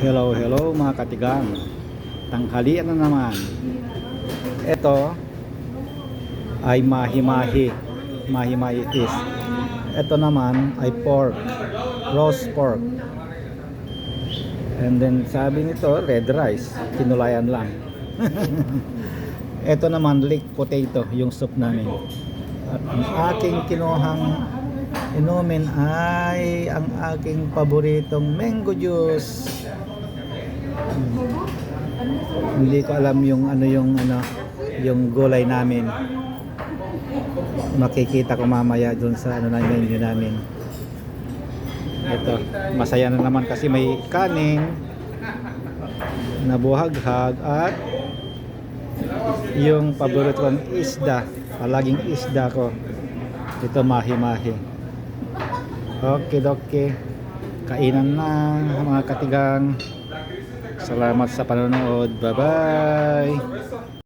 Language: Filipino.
Hello, hello mga katigang. Tanghalian na naman. Ito ay mahi-mahi. Mahi-mahi fish. Ito naman ay pork. Roast pork. And then sabi nito, red rice. Kinulayan lang. Ito naman, leek potato, yung soup namin. At ang aking kinuhang inumin ay ang aking paboritong mango juice. Hmm. Hindi ko alam yung ano yung ano yung gulay namin. Makikita ko mamaya dun sa ano na menu namin. Ito, masaya na naman kasi may kaning na buhaghag at yung paborito kong isda palaging isda ko ito mahi-mahi okay okay kainan na mga katigang. Salamat sa panonood. Bye bye